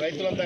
రైతులంతా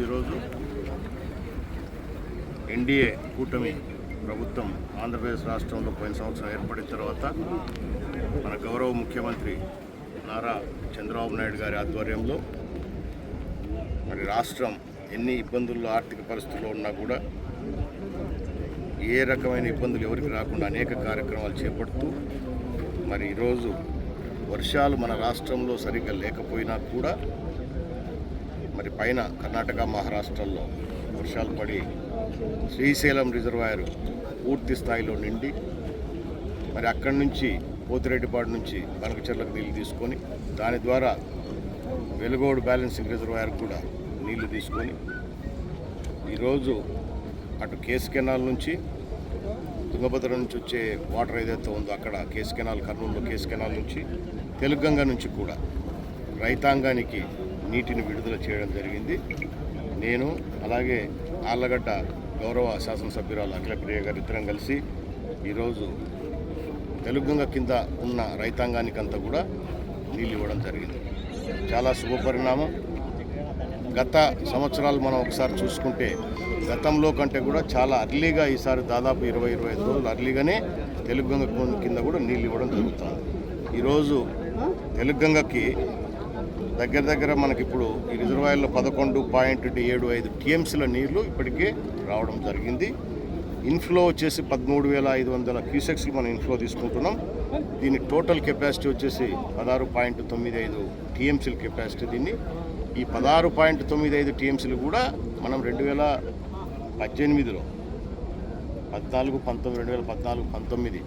ఈరోజు ఎన్డీఏ కూటమి ప్రభుత్వం ఆంధ్రప్రదేశ్ రాష్ట్రంలో పోయిన సంవత్సరం ఏర్పడిన తర్వాత మన గౌరవ ముఖ్యమంత్రి నారా చంద్రబాబు నాయుడు గారి ఆధ్వర్యంలో మరి రాష్ట్రం ఎన్ని ఇబ్బందుల్లో ఆర్థిక పరిస్థితుల్లో ఉన్నా కూడా ఏ రకమైన ఇబ్బందులు ఎవరికి రాకుండా అనేక కార్యక్రమాలు చేపడుతూ మరి ఈరోజు వర్షాలు మన రాష్ట్రంలో సరిగ్గా లేకపోయినా కూడా మరి పైన కర్ణాటక మహారాష్ట్రల్లో వర్షాలు పడి శ్రీశైలం రిజర్వాయర్ పూర్తి స్థాయిలో నిండి మరి అక్కడి నుంచి పోతిరెడ్డిపాడు నుంచి బనకచెర్లకు నీళ్ళు తీసుకొని దాని ద్వారా వెలుగోడు బ్యాలెన్సింగ్ రిజర్వాయర్ కూడా నీళ్ళు తీసుకొని ఈరోజు అటు కేసు కెనాల్ నుంచి తుంగభద్ర నుంచి వచ్చే వాటర్ ఏదైతే ఉందో అక్కడ కేసు కెనాల్ కర్నూలులో కేసు కెనాల్ నుంచి తెలుగంగ నుంచి కూడా రైతాంగానికి నీటిని విడుదల చేయడం జరిగింది. నేను అలాగే ఆళ్ళగడ్డ గౌరవ శాసనసభ్యురాలు అఖిలప్రియ గారు ఇద్దరం కలిసి ఈరోజు తెలుగుగంగ కింద ఉన్న రైతాంగానికంతా కూడా నీళ్ళు ఇవ్వడం జరిగింది. చాలా శుభపరిణామం. గత సంవత్సరాలు మనం ఒకసారి చూసుకుంటే గతంలో కంటే కూడా చాలా అర్లీగా ఈసారి దాదాపు ఇరవై ఇరవై ఐదు రోజులు అర్లీగానే తెలుగుగంగ కింద కూడా నీళ్ళు ఇవ్వడం జరుగుతుంది. ఈరోజు తెలుగుగంగకి దగ్గర దగ్గర మనకి ఇప్పుడు ఈ రిజర్వాయర్లో పదకొండు పాయింట్ ఏడు ఐదు టీఎంసీల నీళ్ళు ఇప్పటికే రావడం జరిగింది. ఇన్ఫ్లో వచ్చేసి పదమూడు వేల ఐదు వందల క్యూసెక్స్లు మనం ఇన్ఫ్లో తీసుకుంటున్నాం. దీని టోటల్ కెపాసిటీ వచ్చేసి పదహారు పాయింట్ తొమ్మిది ఐదు టీఎంసీల కెపాసిటీ దీన్ని. ఈ పదహారు పాయింట్ తొమ్మిది ఐదు టీఎంసీలు కూడా మనం రెండు వేల పద్దెనిమిదిలో పద్నాలుగు పంతొమ్మిది రెండు వేల పద్నాలుగు పంతొమ్మిది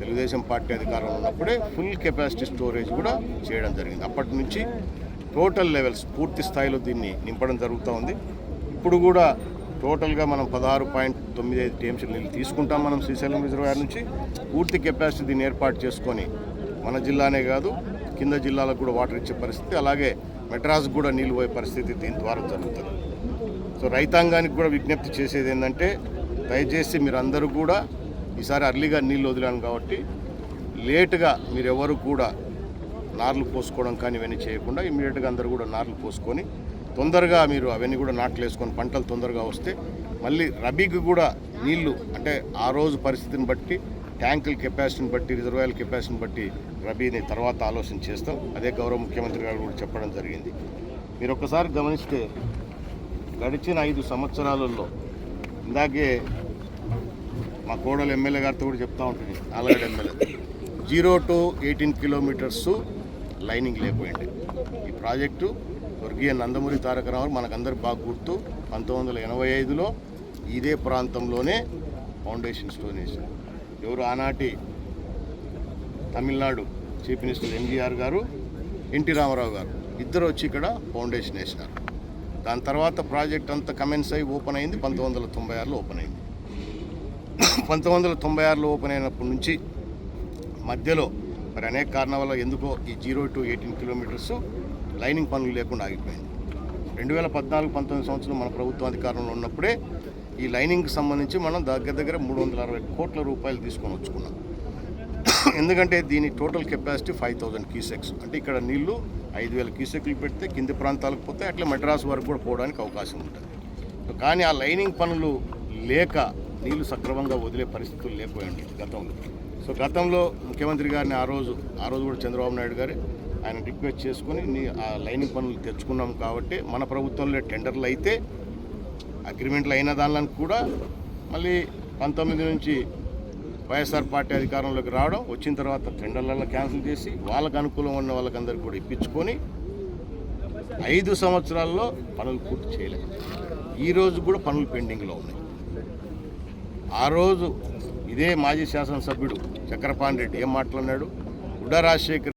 తెలుగుదేశం పార్టీ అధికారంలో ఉన్నప్పుడే ఫుల్ కెపాసిటీ స్టోరేజ్ కూడా చేయడం జరిగింది. అప్పటి నుంచి టోటల్ లెవెల్స్ పూర్తి స్థాయిలో దీన్ని నింపడం జరుగుతూ ఉంది. ఇప్పుడు కూడా టోటల్గా మనం పదహారు పాయింట్ తొమ్మిది ఐదు టీఎంసీ నీళ్ళు తీసుకుంటాం మనం శ్రీశైలం రిజర్వాయర్ నుంచి. పూర్తి కెపాసిటీ దీన్ని ఏర్పాటు చేసుకొని మన జిల్లానే కాదు కింద జిల్లాలకు కూడా వాటర్ ఇచ్చే పరిస్థితి అలాగే మెడ్రాస్ కూడా నీళ్ళు పోయే పరిస్థితి దీని ద్వారా జరుగుతుంది. సో రైతాంగానికి కూడా విజ్ఞప్తి చేసేది ఏంటంటే దయచేసి మీరు అందరూ కూడా ఈసారి అర్లీగా నీళ్ళు వదిలాను కాబట్టి లేటుగా మీరెవరు కూడా నార్లు పోసుకోవడం కానీ ఇవన్నీ చేయకుండా ఇమీడియట్గా అందరూ కూడా నార్లు పోసుకొని తొందరగా మీరు అవన్నీ కూడా నాట్లు వేసుకొని పంటలు తొందరగా వస్తే మళ్ళీ రబీకి కూడా నీళ్ళు అంటే ఆ రోజు పరిస్థితిని బట్టి ట్యాంకుల కెపాసిటీని బట్టి రిజర్వాయర్ కెపాసిటీని బట్టి రబీని తర్వాత ఆలోచన చేస్తాం. అదే గౌరవ ముఖ్యమంత్రి గారు కూడా చెప్పడం జరిగింది. మీరు ఒక్కసారి గమనిస్తే గడిచిన ఐదు సంవత్సరాలలో ఇందాకే మా కోడలు ఎమ్మెల్యే గారితో కూడా చెప్తా ఉంటుంది already MLA. Zero to eighteen kilometres lining లేకపోయింది. ఈ ప్రాజెక్టు స్వర్గీయ నందమూరి తారక రామారావు మనకందరికి బాగా గుర్తు. పంతొమ్మిది వందల ఎనభై ఐదులో ఇదే ప్రాంతంలోనే ఫౌండేషన్ స్టోన్ వేశారు. ఎవరు ఆనాటి తమిళనాడు చీఫ్ మినిస్టర్ ఎంజీఆర్ గారు ఎన్టీ రామారావు గారు ఇద్దరు వచ్చి ఇక్కడ ఫౌండేషన్ వేసినారు. దాని తర్వాత ప్రాజెక్ట్ అంతా కమెన్స్ అయ్యి ఓపెన్ అయింది. పంతొమ్మిది వందల తొంభై ఆరులో ఓపెన్ అయింది. పంతొమ్మిది వందల తొంభై ఆరులో ఓపెన్ అయినప్పటి నుంచి మధ్యలో మరి అనేక కారణాల వల్ల ఎందుకో ఈ zero to eighteen kilometres lining పనులు లేకుండా ఆగిపోయింది. రెండు వేల పద్నాలుగు పంతొమ్మిది సంవత్సరం మన ప్రభుత్వం అధికారంలో ఉన్నప్పుడే ఈ లైనింగ్కి సంబంధించి మనం దగ్గర దగ్గర మూడు వందల అరవై కోట్ల రూపాయలు తీసుకొని వచ్చుకున్నాం. ఎందుకంటే దీని total capacity five thousand cusecs అంటే ఇక్కడ నీళ్ళు ఐదు వేల క్యూసెక్లు పెడితే కింది ప్రాంతాలకు పోతే అట్లా మెడ్రాస్ వరకు కూడా పోవడానికి అవకాశం ఉంటుంది. సో కానీ ఆ లైనింగ్ పనులు లేక నీళ్ళు సక్రమంగా వదిలే పరిస్థితులు లేకపోయండి గతంలో. సో గతంలో ముఖ్యమంత్రి గారిని ఆ రోజు ఆ రోజు కూడా చంద్రబాబు నాయుడు గారు ఆయన రిక్వెస్ట్ చేసుకుని ఆ లైనింగ్ పనులు తెచ్చుకున్నాం కాబట్టి మన ప్రభుత్వంలో టెండర్లు అయితే అగ్రిమెంట్లు అయిన దానిలను కూడా మళ్ళీ పంతొమ్మిది నుంచి వైఎస్ఆర్ పార్టీ అధికారంలోకి రావడం వచ్చిన తర్వాత టెండర్లలో క్యాన్సిల్ చేసి వాళ్ళకు అనుకూలం ఉన్న వాళ్ళకందరికీ కూడా ఇప్పించుకొని ఐదు సంవత్సరాల్లో పనులు పూర్తి చేయలేదు. ఈ రోజు కూడా పనులు పెండింగ్లో ఉన్నాయి. ఆ రోజు ఇదే మాజీ శాసనసభ్యుడు చక్రపాణి రెడ్డి ఏం మాట్లాడినాడు? ఉడ్డా రాజశేఖర్